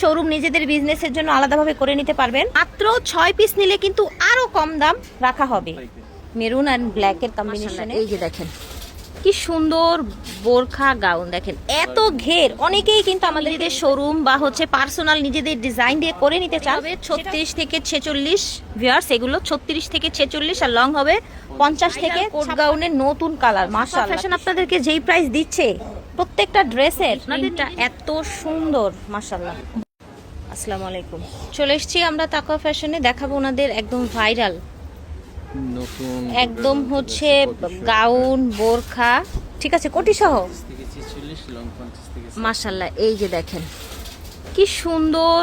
Showroom নিজেদের বিজনেসের জন্য আলাদাভাবে করে নিতে পারবেন। মাত্র ছয় পিস নিলে কিন্তু আরও কম দাম রাখা হবে। মেরুন অ্যান্ড ব্ল্যাকের কম্বিনেশনে এই যে দেখেন। কি সুন্দর বোরখা গাউন দেখেন। এত ঘের অনেকেই কিন্তু আমাদের শোরুম বা হচ্ছে পার্সোনাল নিজেদের ডিজাইন দিয়ে করে নিতে চাবে ছত্রিশ থেকে ছেচল্লিশ ভিয়ার্স এগুলো ছত্রিশ থেকে ছেচল্লিশ আর লং হবে পঞ্চাশ থেকে কোট গাউনের নতুন কালার মাসা ফ্যাশন আপনাদেরকে যেই প্রাইস দিচ্ছে প্রত্যেকটা ড্রেসের এত সুন্দর মাসাল্লাহ আসসালামু আলাইকুম। চলে এসেছি আমরা তাকওয়া ফ্যাশনে দেখাবো ওনাদের একদম ভাইরাল। একদম হচ্ছে গাউন বোরখা ঠিক আছে কোটি সহ মাশাল্লাহ এই যে দেখেন কি সুন্দর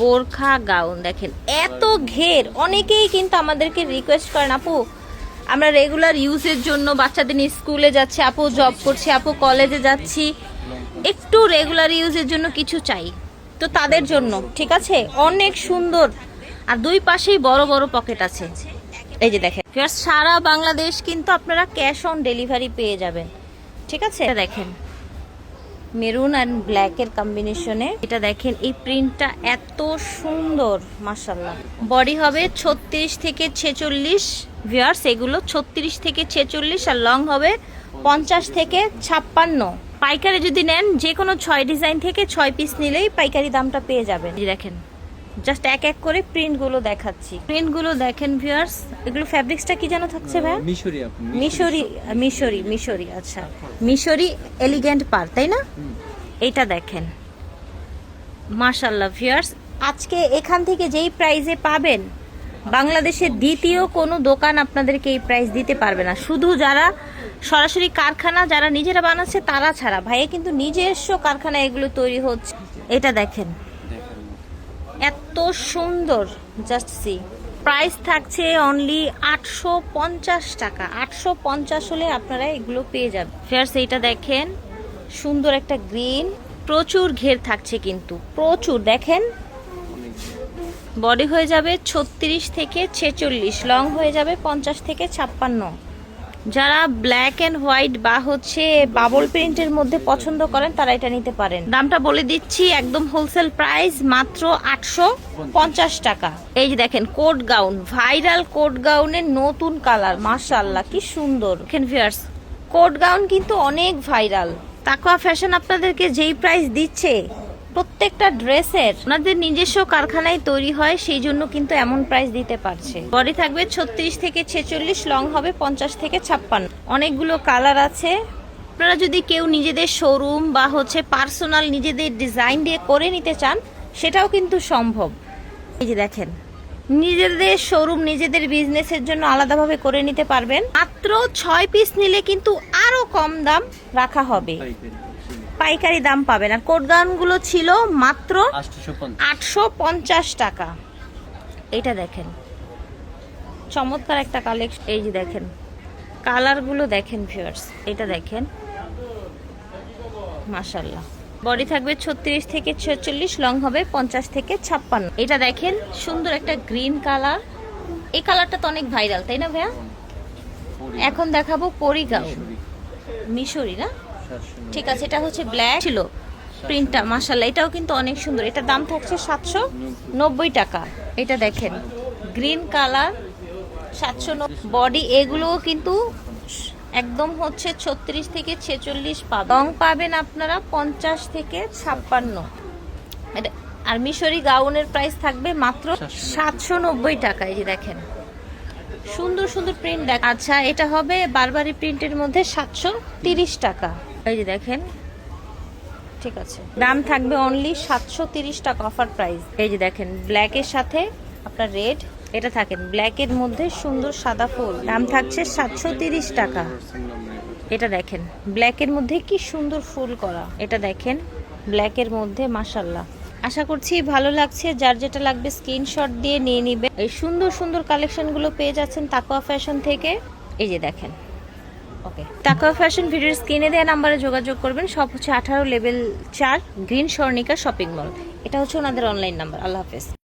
বোরখা গাউন দেখেন এত ঘের। অনেকেই কিন্তু আমাদেরকে রিকোয়েস্ট করেন আপু আমরা রেগুলার ইউজের জন্য বাচ্চাদের স্কুলে যাচ্ছি আপু জব করছি আপু কলেজে যাচ্ছি একটু রেগুলার ইউজের জন্য কিছু চাই। তো তাদের জন্য, ঠিক আছে? অনেক সুন্দর। আর দুই পাশেই বড় বড় পকেট আছে। এই যে দেখেন। সারা বাংলাদেশ কিন্তু আপনারা ক্যাশ অন ডেলিভারি পেয়ে যাবেন। ঠিক আছে? দেখেন। মেরুন অ্যান্ড ব্ল্যাকের কম্বিনেশনে এটা দেখেন, এই প্রিন্টটা এত সুন্দর মাসাল্লাহ বডি হবে ছত্রিশ থেকে ছেচল্লিশ। ভিয়ার্স এগুলো ছত্রিশ থেকে ছেচল্লিশ আর লং হবে পঞ্চাশ থেকে ছাপ্পান্ন। পাইকারি যদি নেন যে কোনো ছয় ডিজাইন থেকে ছয় পিস নিলেই পাইকারি দামটা পেয়ে যাবেন। দেখেন। জাস্ট এক এক করে প্রিন্টগুলো দেখাচ্ছি। প্রিন্টগুলো দেখেন ভিউয়ার্স এগুলো ফ্যাব্রিক্সটা কি যেন থাকছে ভাই? মিশরি আপনি মিশরি। মিশরি মিশরি আচ্ছা। মিশরি এলিগেন্ট পার তাই না? এটা দেখেন। মাশাল্লাহ ভিউয়ার্স আজকে এখান থেকে যেই প্রাইজে পাবেন বাংলাদেশের দ্বিতীয় কোনো দোকান আপনাদেরকে এই প্রাইস দিতে পারবে না। শুধু যারা সরাসরি কারখানা যারা নিজেরা বানাচ্ছে তারা ছাড়া। ভাইয়া কিন্তু নিজস্ব কারখানা এগুলো তৈরি হচ্ছে। এটা দেখেন। এত সুন্দর জাস্ট সি প্রাইস থাকছে অনলি আটশো পঞ্চাশ টাকা। আটশো পঞ্চাশ হলে আপনারা এগুলো পেয়ে যাবেন। ফেয়ার্স এইটা দেখেন, সুন্দর একটা গ্রিন প্রচুর ঘের থাকছে কিন্তু। প্রচুর, দেখেন। বডি হয়ে যাবে ছত্রিশ থেকে ছেচল্লিশ লং হয়ে যাবে পঞ্চাশ থেকে ছাপ্পান্ন। যারা ব্ল্যাক অ্যান্ড হোয়াইট বা হচ্ছে বাবল প্রিন্টের মধ্যে পছন্দ করেন, তারা এটা নিতে পারেন। দামটা বলে দিচ্ছি, একদম হোলসেল প্রাইস মাত্র আটশো পঞ্চাশ টাকা। এই যে দেখেন কোট গাউন ভাইরাল কোট গাউনের নতুন কালার মাশাআল্লাহ, কি সুন্দর। ভিয়ার্স কোট গাউন কিন্তু অনেক ভাইরাল তাকওয়া ফ্যাশন আপনাদেরকে যেই প্রাইস দিচ্ছে প্রত্যেকটা ড্রেসের ওনাদের নিজস্ব কারখানায় তৈরি হয়, সেই জন্য কিন্তু এমন প্রাইস দিতে পারছে। বডি থাকবে ছত্রিশ থেকে ছেচল্লিশ লং হবে পঞ্চাশ থেকে ছাপ্পান্ন। অনেকগুলো কালার আছে। আপনারা যদি কেউ নিজেদের শোরুম বা হচ্ছে পার্সোনাল নিজেদের ডিজাইন দিয়ে করে নিতে চান, সেটাও কিন্তু সম্ভব। এই যে দেখেন, নিজেদের শোরুম নিজেদের বিজনেসের জন্য আলাদাভাবে করে নিতে পারবেন। মাত্র ছয় পিস নিলে কিন্তু আরও কম দাম রাখা হবে। পাইকারি দাম পাবেন। আর কোট গাউনগুলো ছিল মাত্র আটশো পঞ্চাশ। টাকা। এটা দেখেন। চমৎকার একটা কালেকশন এই যে দেখেন। কালারগুলো দেখেন ভিউয়ার্স এটা দেখেন। মাশাল্লাহ বডি থাকবে ছত্রিশ থেকে ছেচল্লিশ লং হবে পঞ্চাশ থেকে ছাপ্পান্ন। এটা দেখেন সুন্দর একটা গ্রিন কালার। এই কালারটা তো অনেক ভাইরাল তাই না ভাইয়া? এখন দেখাবো পরি গাউন। মিশরি না? ঠিক আছে এটা হচ্ছে ব্ল্যাক ছিল। প্রিন্টটা মাসাল্লাহ এটাও কিন্তু অনেক সুন্দর। এটা দাম থাকছে সাতশো নব্বই টাকা। এটা দেখেন গ্রিন কালার সাতশো বডি এগুলোও কিন্তু একদম হচ্ছে ছত্রিশ থেকে ছেচল্লিশ পাবেন রং পাবেন আপনারা পঞ্চাশ থেকে ছাপ্পান্ন। আর মিশরি গাউনের প্রাইস থাকবে মাত্র সাতশো নব্বই টাকা এই যে দেখেন। সুন্দর সুন্দর প্রিন্ট দেখ আচ্ছা এটা হবে বারবারি প্রিন্টের মধ্যে সাতশো তিরিশ টাকা। এই যে দেখেন। ঠিক আছে। দাম থাকবে অনলি সাতশো তিরিশ টাকা অফার প্রাইস এই যে দেখেন ব্ল্যাকের সাথে আপনার রেড এটা থাকেন। ব্ল্যাকের মধ্যে সুন্দর সাদা ফুল। দাম থাকছে সাতশো তিরিশ টাকা। এটা দেখেন ব্ল্যাকের মধ্যে কি সুন্দর ফুল করা। এটা দেখেন ব্ল্যাকের মধ্যে মাসাল্লাহ আশা করছি ভালো লাগছে। যার যেটা লাগবে স্ক্রিনশট দিয়ে নিয়ে নিবে। এই সুন্দর সুন্দর কালেকশনগুলো পেয়ে যাচ্ছেন তাকোয়া ফ্যাশন থেকে। এই যে দেখেন। ওকে তাকোয়া ফ্যাশন ভিডিওর স্ক্রিনে দেওয়া নাম্বারে যোগাযোগ করবেন। সব হচ্ছে আঠারো লেভেল চার গ্রিন স্বর্ণিকা শপিং মল এটা হচ্ছে ওনাদের অনলাইন নাম্বার আল্লাহ হাফেজ।